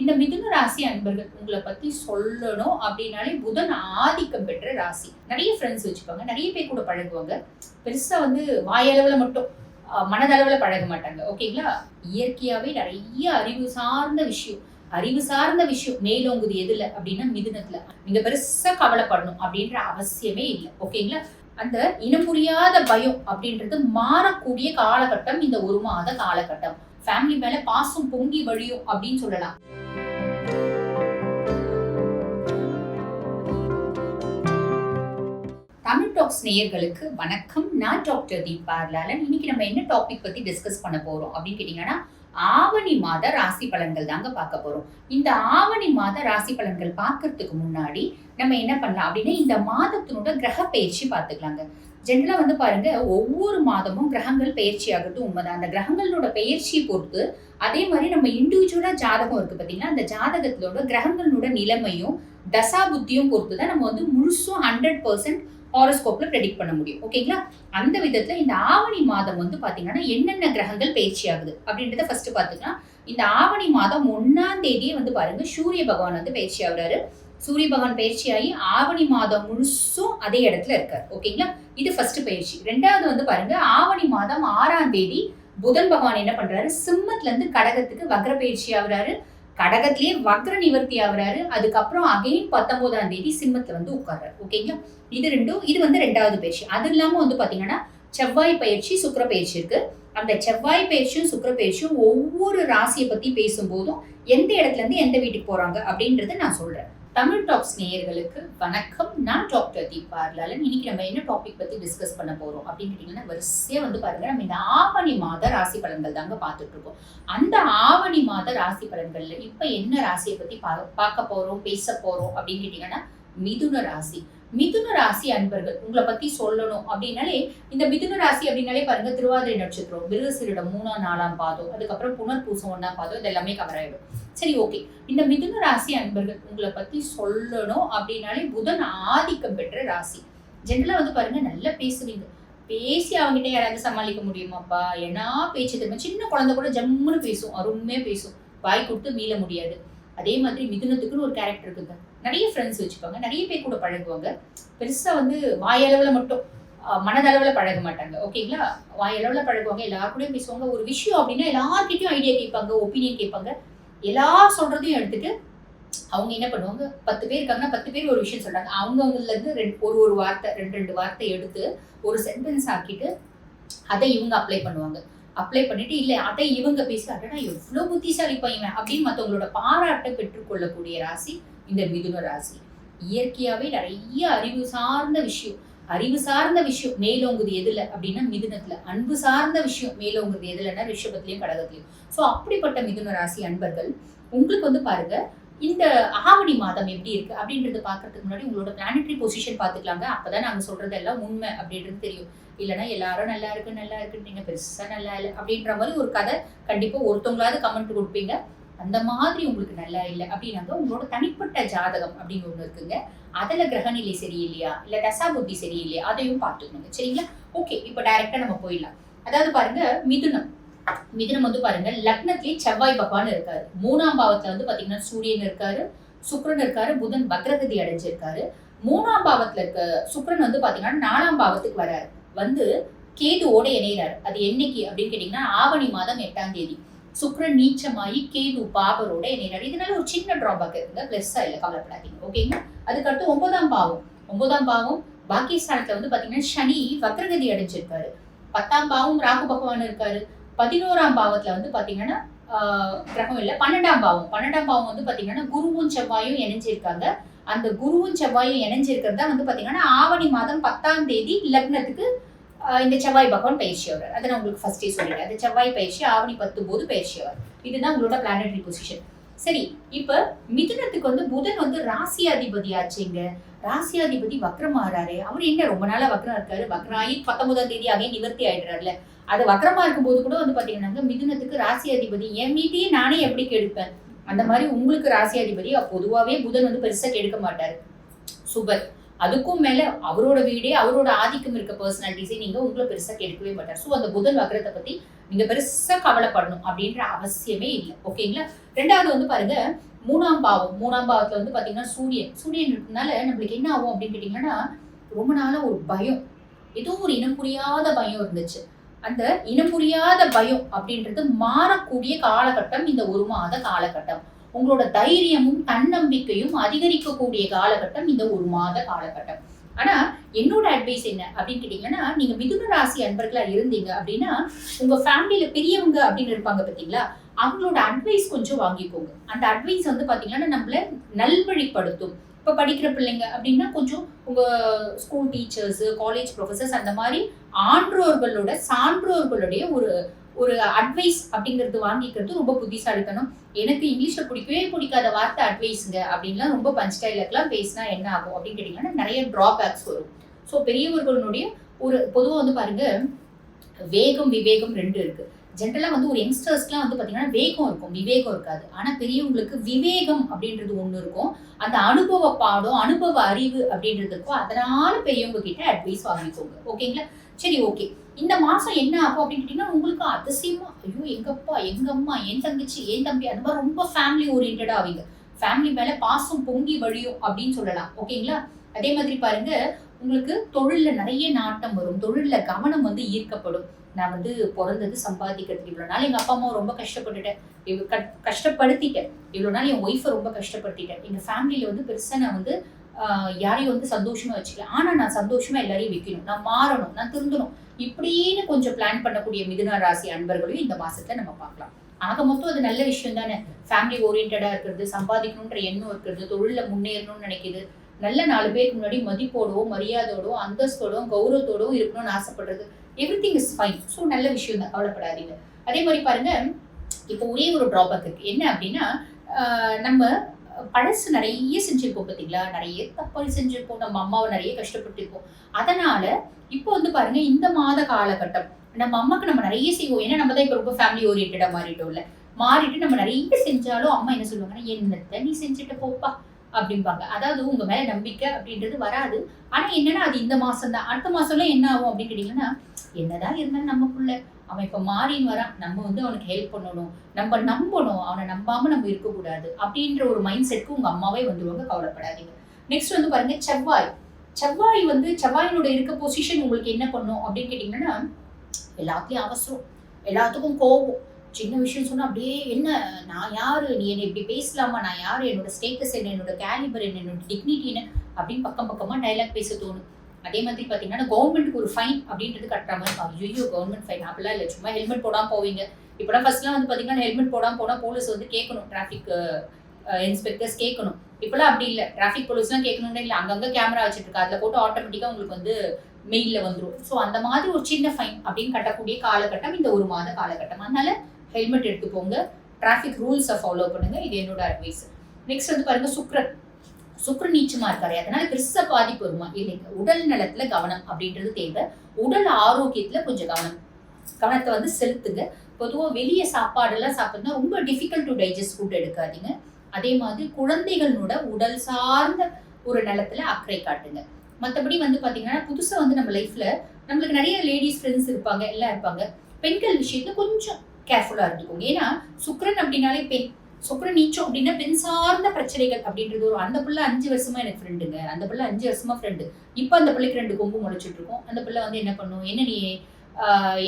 இந்த மிதுன ராசி அன்பர்கள் உங்களை பத்தி சொல்லணும் அப்படின்னாலே புதன் ஆதிக்கம் பெற்ற ராசி. நிறைய ஃப்ரெண்ட்ஸ் வச்சுப்பாங்க நிறைய பேர் கூட பழகுவாங்க. பெருசா வந்து வாயளவுல மட்டும் மனதளவுல பழக மாட்டாங்க. ஓகேங்களா இயற்கையாவே நிறைய அறிவு சார்ந்த விஷயம். அறிவு சார்ந்த விஷயம். மேலோங்குது எதுல? அப்படின்னா மிதுனத்துல. நீங்க பெருசா கவலைப்படணும் அப்படின்ற அவசியமே இல்லை. ஓகேங்களா அந்த இனம் புரியாத பயம் அப்படின்றது மாறக்கூடிய காலகட்டம் இந்த ஒரு மாத காலகட்டம். ஃபேமிலி மேல பாசம் பொங்கி வழியும் அப்படின்னு சொல்லலாம். டாக்ஸ் நேயர்களுக்கு வணக்கம். நான் டாக்டர் தீபார்லாலன் இன்னைக்கு நம்ம என்ன டாபிக் பத்தி டிஸ்கஸ் பண்ண போறோம் அப்படின்னு கேட்டீங்கன்னா ஆவணி மாத ராசி பலன்கள் தாங்க பார்க்க போறோம். இந்த ஆவணி மாத ராசி பலன்கள் பார்க்கறதுக்கு முன்னாடி நம்ம என்ன பண்ணலாம் அப்படின்னா இந்த மாதத்தினோட கிரக பயிற்சி பார்த்துக்கலாங்க. ஜென்ரலா வந்து பாருங்க ஒவ்வொரு மாதமும் கிரகங்கள் பயிற்சி ஆகட்டும் உண்மைதான். அந்த கிரகங்களோட பயிற்சியை பொறுத்து அதே மாதிரி நம்ம இண்டிவிஜுவலா ஜாதகம் இருக்கு பாத்தீங்கன்னா அந்த ஜாதகத்திலோட கிரகங்களோட நிலைமையும் தசா புத்தியும் பொறுத்து தான் நம்ம வந்து முழுசும் ஹண்ட்ரட் பர்சன்ட் ஹாரோஸ்கோப்ல ப்ரெடிக்ட் பண்ண முடியும். ஓகேங்களா அந்த விதத்துல இந்த ஆவணி மாதம் வந்து பாத்தீங்கன்னா என்னென்ன கிரகங்கள் பயிற்சி ஆகுது? அப்படின்றத ஃபர்ஸ்ட் பாத்துக்கலாம். இந்த ஆவணி மாதம் ஒன்னாம் தேதியே வந்து பாருங்க சூரிய பகவான் வந்து பயிற்சி ஆகுறாரு. சூரிய பகவான் பயிற்சியாகி ஆவணி மாதம் முழுசும் அதே இடத்துல இருக்கார். ஓகேங்களா இது ஃபர்ஸ்ட் பயிற்சி. ரெண்டாவது வந்து பாருங்க ஆவணி மாதம் ஆறாம் தேதி புதன் பகவான் என்ன பண்றாரு? சிம்மத்துல இருந்து கடகத்துக்கு வக்ர பயிற்சி ஆகுறாரு. கடகத்திலேயே வக்ர நிவர்த்தி ஆகுறாரு. அதுக்கப்புறம் அகைன் பத்தொன்பதாம் தேதி சிம்மத்துல வந்து உட்கார்றாரு. ஓகேங்களா இது ரெண்டும் இது வந்து ரெண்டாவது பயிற்சி. அது இல்லாம வந்து பாத்தீங்கன்னா செவ்வாய் பயிற்சி சுக்கர பயிற்சி இருக்கு. அந்த செவ்வாய் பயிற்சியும் சுக்கர பயிற்சியும் ஒவ்வொரு ராசியை பத்தி பேசும்போதும் எந்த இடத்துல இருந்து எந்த வீட்டுக்கு போறாங்க அப்படின்றத நான் சொல்றேன். தமிழ் டாக்ஸ் நேயர்களுக்கு வணக்கம். நான் டாக்டர் தீபார்லாலன் இன்னைக்கு நம்ம என்ன டாபிக் பத்தி டிஸ்கஸ் பண்ண போறோம் அப்படின்னு கேட்டீங்கன்னா வரிசையா வந்து பாருங்க. நம்ம இந்த ஆவணி மாத ராசி பலன்கள் தாங்க பார்த்துட்டு இருக்கோம். அந்த ஆவணி மாத ராசி பலன்கள்ல இப்ப என்ன ராசியை பத்தி பார்க்க போறோம் பேச போறோம் அப்படின்னு கேட்டீங்கன்னா மிதுன ராசி. மிதுன ராசி அன்பர்கள் உங்களை பத்தி சொல்லணும் அப்படின்னாலே இந்த மிதுன ராசி அப்படின்னாலே பாருங்க திருவாதிரை நட்சத்திரம் மிருகசீரிடம் மூணாம் நாலாம் பாதம் அதுக்கப்புறம் புனர்பூசம் ஒன்னாம் பாதம் இது எல்லாமே கவர் ஆயிடும். சரி ஓகே இந்த மிதுன ராசி அன்பர்கள் உங்களை பத்தி சொல்லணும் அப்படின்னாலே புதன் ஆதிக்கம் பெற்ற ராசி. ஜென்ரலா வந்து பாருங்க நல்லா பேசுவீங்க. பேசி அவங்ககிட்ட யாராவது சமாளிக்க முடியுமாப்பா? ஏன்னா பேச்சு திரும்ப சின்ன குழந்தை கூட ஜம்முன்னு பேசும் அருமையா பேசும். வாய் கொடுத்து மீள முடியாது. அதே மாதிரி மிதுனத்துக்குன்னு ஒரு கேரக்டர் இருக்குங்க. நிறைய ஃப்ரெண்ட்ஸ் வச்சுப்பாங்க. நிறைய பேர் கூட பழகுவாங்க. பெருசா வந்து வாயளவுல மட்டும் மனதளவில் பழக மாட்டாங்க. ஓகேங்களா வாயளவில் பழகுவாங்க. எல்லார் கூடயும் பேசுவாங்க. ஒரு விஷயம் அப்படின்னா எல்லார்கிட்டயும் ஐடியா கேட்பாங்க ஒப்பீனியன் கேட்பாங்க. எல்லார் சொல்றதையும் எடுத்துட்டு அவங்க என்ன பண்ணுவாங்க? பத்து பேர் இருக்காங்கன்னா பத்து பேர் ஒரு விஷயம் சொல்றாங்க. அவங்கவுங்கல இருந்து ரெண்டு ஒரு ஒரு வார்த்தை ரெண்டு ரெண்டு வார்த்தை எடுத்து ஒரு சென்டென்ஸ் ஆக்கிட்டு அதை இவங்க அப்ளை பண்ணுவாங்க. அப்ளை பண்ணிட்டு இல்லை அதை இவங்க பேசி அடடா எவ்வளவு புத்திசாலி பையன் அப்படின்னு மற்றவங்களோட பாராட்டை பெற்றுக்கொள்ளக்கூடிய ராசி இந்த மிதுன ராசி. இயற்கையாகவே நிறைய அறிவு சார்ந்த விஷயம். அறிவு சார்ந்த விஷயம் மேலோங்குது எதுல? அப்படின்னா மிதுனத்துல. அன்பு சார்ந்த விஷயம் மேலோங்குது எதுலன்னா ரிஷபத்திலையும் கடகத்திலையும். ஸோ அப்படிப்பட்ட மிதுன ராசி அன்பர்கள் உங்களுக்கு வந்து பாருங்க இந்த ஆவணி மாதம் எப்படி இருக்கு அப்படின்றத பாக்குறதுக்கு முன்னாடி உங்களோட பிளானட்டரி பொசிஷன் பாத்துக்கலாங்க அப்பதான் நாங்க சொல்றது எல்லாம் உண்மை அப்படின்றது தெரியும். இல்லைன்னா எல்லாரும் நல்லா இருக்கு நல்லா இருக்குன்றீங்க பெருசா நல்லா இல்லை அப்படின்ற மாதிரி ஒரு கதை கண்டிப்பா ஒருத்தவங்களாவது கமெண்ட் கொடுப்பீங்க. அந்த மாதிரி உங்களுக்கு நல்லா இல்லை அப்படின்னாக்க உங்களோட தனிப்பட்ட ஜாதகம் அப்படின்னு ஒன்று இருக்குங்க. அதில் கிரகநிலை சரியில்லையா? இல்லை தசா புத்தி சரியில்லையா? அதையும் பார்த்துக்கணுங்க. சரிங்களா? ஓகே இப்போ டைரெக்டாக நம்ம போயிடலாம். அதாவது பாருங்க மிதுனம். மிதுனம் வந்து பாருங்க லக்னத்திலே செவ்வாய் பகவான் இருக்காரு. மூணாம் பாவத்துல வந்து பாத்தீங்கன்னா சூரியன் இருக்காரு சுக்ரன் இருக்காரு புதன் வக்ரகதி அடைஞ்சிருக்காரு. மூணாம் பாவத்துல இருக்க சுக்ரன் வந்து பாத்தீங்கன்னா நாலாம் பாவத்துக்கு வராரு. வந்து கேதுவோட இணையிறாரு. அது என்னைக்கு அப்படின்னு கேட்டீங்கன்னா ஆவணி மாதம் எட்டாம் தேதி. சுக்ரன் நீச்சமாயி கேது பாபரோட இணையிறாரு. இதனால ஒரு சின்ன டிராபேக் இருக்குங்க. பிளஸ்ஸா இல்ல கவலைப்படாதீங்க. ஓகேங்களா அதுக்கடுத்து ஒன்பதாம் பாவம். ஒன்பதாம் பாவம் பாக்கியஸ்தானத்துல வந்து பாத்தீங்கன்னா சனி வக்ரகதி அடைஞ்சிருக்காரு. பத்தாம் பாவம் ராகு பகவான் இருக்காரு. பதினோராம் பாவத்துல வந்து பாத்தீங்கன்னா கிரகம் இல்லை பன்னெண்டாம் பாவம். பன்னெண்டாம் பாவம் வந்து பாத்தீங்கன்னா குருவும் செவ்வாயும் இணைஞ்சிருக்காங்க. அந்த குருவும் செவ்வாயும் இணைஞ்சிருக்கிறது தான் வந்து பாத்தீங்கன்னா ஆவணி மாதம் பத்தாம் தேதி லக்னத்துக்கு இந்த செவ்வாய் பகவான் பயிற்சி அவர் அதை நான் உங்களுக்கு ஃபர்ஸ்டே சொல்லிட்டேன். அந்த செவ்வாய் பயிற்சி ஆவணி பத்து போது பயிற்சி ஆவார். இதுதான் உங்களோட பிளானட்ரி பொசிஷன் சரி இப்ப மிதுனத்துக்கு வந்து புதன் வந்து ராசி அதிபதி ஆச்சுங்க. ராசியாதிபதி வக்ரமாறாரு. அவர் என்ன ரொம்ப நாளா வக்ரம் இருக்காரு. வக்ராயி பத்தொன்பதாம் தேதி அகைன் நிவர்த்தி ஆயிடுறாருல. அது வக்கரமா இருக்கும்போது கூட வந்து பாத்தீங்கன்னா மிதுனத்துக்கு ராசியாதிபதி என் வீட்டையே நானே எப்படி கெடுப்பேன்? அந்த மாதிரி உங்களுக்கு ராசி அதிபதி பொதுவாகவே புதன் வந்து பெருசா கெடுக்க மாட்டார். சுபர். அதுக்கும் மேல அவரோட வீடே அவரோட ஆதிக்கம் இருக்க பர்சனாலிட்டிஸே நீங்க உங்களை பெருசா கெடுக்கவே மாட்டார். ஸோ அந்த புதன் வக்கரத்தை பத்தி நீங்க பெருசா கவலைப்படணும் அப்படின்ற அவசியமே இல்லை. ஓகேங்களா? ரெண்டாவது வந்து பாருங்க மூணாம் பாவம். மூணாம் பாவத்துல வந்து பாத்தீங்கன்னா சூரியன். சூரியன் இருக்கனால நம்மளுக்கு என்ன ஆகும் அப்படின்னு கேட்டீங்கன்னா ரொம்ப நாளா ஒரு பயம். ஏதோ ஒரு இனம் புரியாத பயம் இருந்துச்சு. அந்த இனம் புரியாத பயம் அப்படின்றது மாறக்கூடிய காலகட்டம் இந்த ஒரு மாத காலகட்டம். உங்களோட தைரியமும் தன்னம்பிக்கையும் அதிகரிக்கக்கூடிய காலகட்டம் இந்த ஒரு மாத காலகட்டம். ஆனா என்னோட அட்வைஸ் என்ன அப்படின்னு கேட்டீங்கன்னா நீங்க மிதுன ராசி அன்பர்களா இருந்தீங்க அப்படின்னா உங்க ஃபேமிலியில பெரியவங்க அப்படின்னு இருப்பாங்க பாத்தீங்களா அவங்களோட அட்வைஸ் கொஞ்சம் வாங்கிக்கோங்க. அந்த அட்வைஸ் வந்து பாத்தீங்கன்னா நம்மள நல்வழிப்படுத்தும். இப்போ படிக்கிற பிள்ளைங்க அப்படின்னா கொஞ்சம் உங்கள் ஸ்கூல் டீச்சர்ஸு காலேஜ் ப்ரொஃபசர்ஸ் அந்த மாதிரி ஆன்றோர்களோட சான்றோர்களுடைய ஒரு ஒரு அட்வைஸ் அப்படிங்கிறது வாங்கிக்கிறது ரொம்ப புத்திசாலித்தனம். எனக்கு இங்கிலீஷ்ல பிடிக்கவே பிடிக்காத வார்த்தை அட்வைஸுங்க அப்படின்லாம் ரொம்ப பஞ்ச் பேசினா என்ன ஆகும் அப்படின்னு கேட்டிங்கன்னா நிறைய ட்ராபேக்ஸ் வரும். ஸோ பெரியவர்களுடைய ஒரு பொதுவாக வந்து பாருங்க வேகம் விவேகம் ரெண்டு இருக்கு. ஜென்ரலாக வந்து ஒரு யங்ஸ்டர்ஸ்க்குலாம் வந்து பார்த்தீங்கன்னா வேகம் இருக்கும் விவேகம் இருக்காது. ஆனால் பெரியவங்களுக்கு விவேகம் அப்படின்றது ஒன்று இருக்கும். அந்த அனுபவ பாடம் அனுபவ அறிவு அப்படின்றது இருக்கும். அதனால பெரியவங்க கிட்ட அட்வைஸ் வாங்கிக்கோங்க. ஓகேங்களா சரி ஓகே இந்த மாசம் என்ன ஆகும் அப்படின்னு கேட்டிங்கன்னா உங்களுக்கு அதிசயமா ஐயோ எங்கப்பா எங்க அம்மா என் தங்கச்சி என் தம்பி அந்த மாதிரி ரொம்ப ஃபேமிலி ஓரியன்டாக அவங்க ஃபேமிலி மேல பாசம் பொங்கி வழியும் அப்படின்னு சொல்லலாம். ஓகேங்களா அதே மாதிரி பாருங்க உங்களுக்கு தொழில்ல நிறைய நாட்டம் வரும். தொழிலில் கவனம் வந்து ஈர்க்கப்படும். நான் வந்து பிறந்தது சம்பாதிக்கிறதுக்கு இவ்வளோ நாள். எங்கள் அப்பா அம்மாவை ரொம்ப கஷ்டப்பட்டுட்டேன். இவ் க- கஷ்டப்படுத்திட்டேன். இவ்வளோ நாள் என் ஒய்ஃபை ரொம்ப கஷ்டப்படுத்திட்டேன். எங்கள் ஃபேமிலியில் வந்து பெருசாக நான் வந்து யாரையும் வந்து சந்தோஷமா வச்சுக்கல. ஆனால் நான் சந்தோஷமா எல்லாரையும் வைக்கணும். நான் மாறணும். நான் திருந்தணும். இப்படின்னு கொஞ்சம் பிளான் பண்ணக்கூடிய மிதுன ராசி அன்பர்களையும் இந்த மாசத்துல நம்ம பார்க்கலாம். ஆக மொத்தம் அது நல்ல விஷயம் தானே. ஃபேமிலி ஓரியன்டா இருக்கிறது சம்பாதிக்கணுன்ற எண்ணம் இருக்கிறது தொழில முன்னேறணும்னு நினைக்கிது. நல்ல நாலு பேருக்கு முன்னாடி மதிப்போடவும் மரியாதையோடவும் அந்தஸ்தோடவும் கௌரவத்தோடவும் இருக்கணும்னு ஆசைப்படுறது. Everything is fine so நல்ல விஷயம் தான். கவலைப்படாதீங்க. அதே மாதிரி பாருங்க இப்போ ஒரே ஒரு ட்ராபேக் இருக்கு. என்ன அப்படின்னா நம்ம பழசு நிறைய செஞ்சிருப்போம் பார்த்தீங்களா? நிறைய தப்பாக செஞ்சுருப்போம். நம்ம அம்மாவை நிறைய கஷ்டப்பட்டிருப்போம். அதனால இப்போ வந்து பாருங்க இந்த மாத காலகட்டம் நம்ம அம்மாக்கு நம்ம நிறைய செய்வோம். ஏன்னா நம்ம தான் இப்போ ரொம்ப ஃபேமிலி ஓரியன்டாக மாறிட்டோம்ல. மாறிட்டு நம்ம நிறைய செஞ்சாலும் அம்மா என்ன சொல்லுவாங்கன்னா என்னத்தை நீ செஞ்சுட்டு போப்பா? அப்படிம்பாங்க. அதாவது உங்க மேல நம்பிக்கை அப்படின்றது வராது. ஆனா என்னன்னா அது இந்த மாசம் தான் அடுத்த மாசம்ல என்ன ஆகும் அப்படின்னு கேட்டீங்கன்னா என்னதான் இருந்தாலும் நமக்குள்ள அவன் இப்ப மாறின்னு வரான். நம்ம வந்து அவனுக்கு ஹெல்ப் பண்ணணும். நம்ம நம்பணும். அவனை நம்பாம நம்ம இருக்கக்கூடாது அப்படின்ற ஒரு மைண்ட் செட்க்கு உங்க அம்மாவே வந்துருவாங்க. கவலைப்படாதீங்க. நெக்ஸ்ட் வந்து பாருங்க செவ்வாய். செவ்வாய் வந்து செவ்வாயினோட இருக்க பொசிஷன் உங்களுக்கு என்ன பண்ணும் அப்படின்னு கேட்டீங்கன்னா எல்லாத்தையும் அவசரம். எல்லாத்துக்கும் கோவம் சின்ன விஷயம் சொன்னால் அப்படியே என்ன நான் யார்? நீ என்னை இப்படி பேசலாமா? நான் யார்? என்னோட ஸ்டேட்டஸ் என்ன? என்னோட கேலிபர் என்ன? என்னோட டிக்னிட்டி என்ன? அப்படின்னு பக்கம் பக்கமாக டைலாக் பேச தோணும். அதே மாதிரி பார்த்தீங்கன்னா கவர்மெண்ட்டுக்கு ஒரு ஃபைன் அப்படின்றது கட்டுற மாதிரி ஐயோ கவர்மெண்ட் ஃபைன் அப்படிலாம் இல்லை. சும்மா ஹெல்மெட் போடாமல் போவீங்க. இப்போலாம் ஃபர்ஸ்ட்லாம் வந்து பார்த்தீங்கன்னா ஹெல்மெட் போடாமல் போனால் போலீஸ் வந்து கேட்கணும். டிராஃபிக் இன்ஸ்பெக்டர்ஸ் கேட்கணும். இப்போலாம் அப்படி இல்லை. டிராஃபிக் போலீஸ்லாம் கேட்கணும்னு இல்லை. அங்கங்கே கேமரா வச்சுட்டு அதில் போட்டு ஆட்டோமேட்டிக்காக உங்களுக்கு வந்து மெயிலில் வந்துடும் ஸோ அந்த மாதிரி ஒரு சின்ன ஃபைன் அப்படின்னு கட்டக்கூடிய காலகட்டம் இந்த ஒரு மாத காலகட்டம். அதனால ஹெல்மெட் எடுத்துக்கோங்க. டிராஃபிக் ரூல்ஸை ஃபாலோ பண்ணுங்க. இது என்னோட அட்வைஸ் நெக்ஸ்ட் வந்து பாருங்க சுக்ரன் சுக்ர நீச்சமா இருக்காரு. அதனால பெருசா பாதிப்பு வருமா? இல்லைங்க உடல் நலத்துல கவனம் அப்படின்றது தேவை. உடல் ஆரோக்கியத்துல கொஞ்சம் கவனம். கவனத்தை வந்து செலுத்துங்க. பொதுவாக வெளியே சாப்பாடெல்லாம் சாப்பிட்னா ரொம்ப டிஃபிகல்ட் டு டைஜஸ்ட் ஃபுட் எடுக்காதீங்க. அதே மாதிரி குழந்தைகளோட உடல் சார்ந்த ஒரு நலத்துல அக்கறை காட்டுங்க. மற்றபடி வந்து பார்த்தீங்கன்னா புதுசாக வந்து நம்ம லைஃப்ல நம்மளுக்கு நிறைய லேடிஸ் ஃப்ரெண்ட்ஸ் இருப்பாங்க எல்லாம் இருப்பாங்க. பெண்கள் விஷயத்துல கொஞ்சம் கேர்ஃபுல்லாக இருந்துக்கோங்க. ஏன்னா சுக்ரன் அப்படின்னாலே பெண். சுக்ரன் நீச்சம் அப்படின்னா பெண் சார்ந்த பிரச்சனைகள் அப்படின்றது ஒரு அந்த பிள்ளை அஞ்சு வருஷமா எனக்கு ஃப்ரெண்டுங்க அந்த பிள்ளை அஞ்சு வருஷமா ஃப்ரெண்டு இப்போ அந்த பிள்ளைக்கு ரெண்டு கொம்பு முளைச்சிட்டு இருக்கோம் அந்த பிள்ளை வந்து என்ன பண்ணும்? என்ன நீ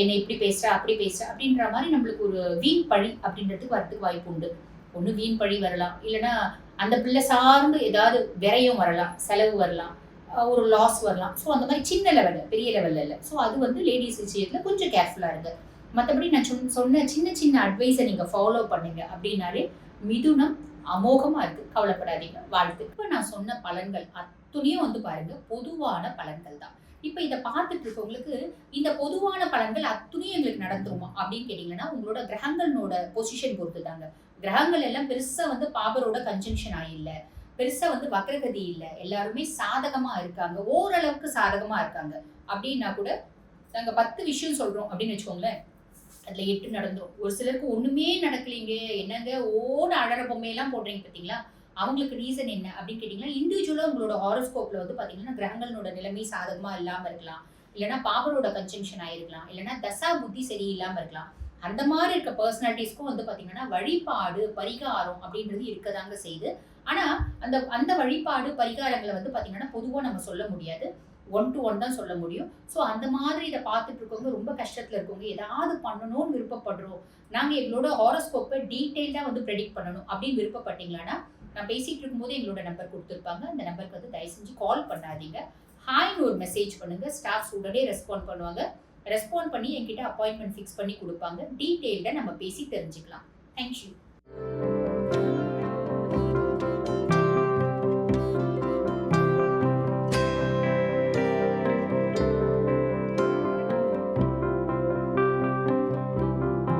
என்னை இப்படி பேசுற? அப்படி பேசுற? அப்படின்ற மாதிரி நம்மளுக்கு ஒரு வீண் பழி அப்படின்றதுக்கு வரதுக்கு வாய்ப்பு உண்டு. ஒன்று வீண் பழி வரலாம். இல்லைன்னா அந்த பிள்ளை சார்ந்து ஏதாவது விரயம் வரலாம். செலவு வரலாம். ஒரு லாஸ் வரலாம். ஸோ அந்த மாதிரி சின்ன லெவலில் பெரிய லெவலில் இல்லை. ஸோ அது வந்து லேடிஸ் விஷயத்தில் கொஞ்சம் கேர்ஃபுல்லாக இருங்க. மற்றபடி நான் சொன்ன சொன்ன சின்ன சின்ன அட்வைஸை நீங்கள் ஃபாலோ பண்ணுங்க அப்படின்னாலே மிதுனம் அமோகமாக இருக்குது கவலைப்படாதீங்க. வாழ்த்து. இப்போ நான் சொன்ன பலன்கள் அத்துணையும் வந்து பாருங்க பொதுவான பலன்கள் தான். இப்போ இதை பார்த்துட்டு இருக்கவங்களுக்கு இந்த பொதுவான பலன்கள் அத்துணையும் எங்களுக்கு நடந்துருமா அப்படின்னு கேட்டிங்கன்னா உங்களோட கிரகங்களோட பொசிஷன் பொறுத்து தாங்க. கிரகங்கள் எல்லாம் பெருசாக வந்து பாபரோட கன்ஜங்ஷன் ஆயில்ல பெருசாக வந்து வக்ரகதி இல்லை. எல்லாருமே சாதகமாக இருக்காங்க. ஓரளவுக்கு சாதகமாக இருக்காங்க. அப்படின்னா கூட நாங்கள் பத்து விஷயம் சொல்கிறோம் அப்படின்னு வச்சுக்கோங்களேன். அதில் எட்டு நடந்தோம். ஒரு சிலருக்கு ஒன்றுமே நடக்கலைங்க. என்னங்க? ஓட அழற பொம்மையெல்லாம் போடுறீங்க பார்த்தீங்களா அவங்களுக்கு ரீசன் என்ன அப்படின்னு கேட்டிங்கன்னா இண்டிவிஜுவலாக உங்களோட ஹாரோஸ்கோப்பில் வந்து பார்த்தீங்கன்னா கிரகங்களோட நிலைமை சாதகமாக இல்லாமல் இருக்கலாம். இல்லைன்னா பாபரோட கன்ஜங்ஷன் ஆயிருக்கலாம். இல்லைன்னா தசா புத்தி சரியில்லாமல் இருக்கலாம். அந்த மாதிரி இருக்க பர்சனாலிட்டிஸ்க்கும் வந்து பார்த்தீங்கன்னா வழிபாடு பரிகாரம் அப்படின்றது இருக்கதாங்க செய்யுது. ஆனால் அந்த அந்த வழிபாடு பரிகாரங்களை வந்து பார்த்தீங்கன்னா பொதுவாக நம்ம சொல்ல முடியாது. ஒன் டு ஒன் தான் சொல்ல முடியும். ஸோ அந்த மாதிரி இதை பார்த்துட்டு இருக்கவங்க ரொம்ப கஷ்டத்தில் இருக்கவங்க ஏதாவது பண்ணணும்னு விருப்பப்படுறோம். நாங்கள் எங்களோட ஹாரோஸ்கோப்பை டீட்டெயில்டாக வந்து ப்ரெடிக்ட் பண்ணணும் அப்படின்னு விருப்பப்பட்டீங்களான்னா நான் பேசிகிட்டு இருக்கும்போது எங்களோட நம்பர் கொடுத்துருப்பாங்க. அந்த நம்பருக்கு வந்து தயவு செஞ்சு கால் பண்ணாதீங்க ஹாய்னு ஒரு மெசேஜ் பண்ணுங்கள் ஸ்டாஃப்ஸ் உடனே ரெஸ்பாண்ட் பண்ணுவாங்க. ரெஸ்பாண்ட் பண்ணி என்கிட்ட அப்பாயின்மெண்ட் ஃபிக்ஸ் பண்ணி கொடுப்பாங்க. டீட்டெயில்டாக நம்ம பேசி தெரிஞ்சுக்கலாம். தேங்க்யூ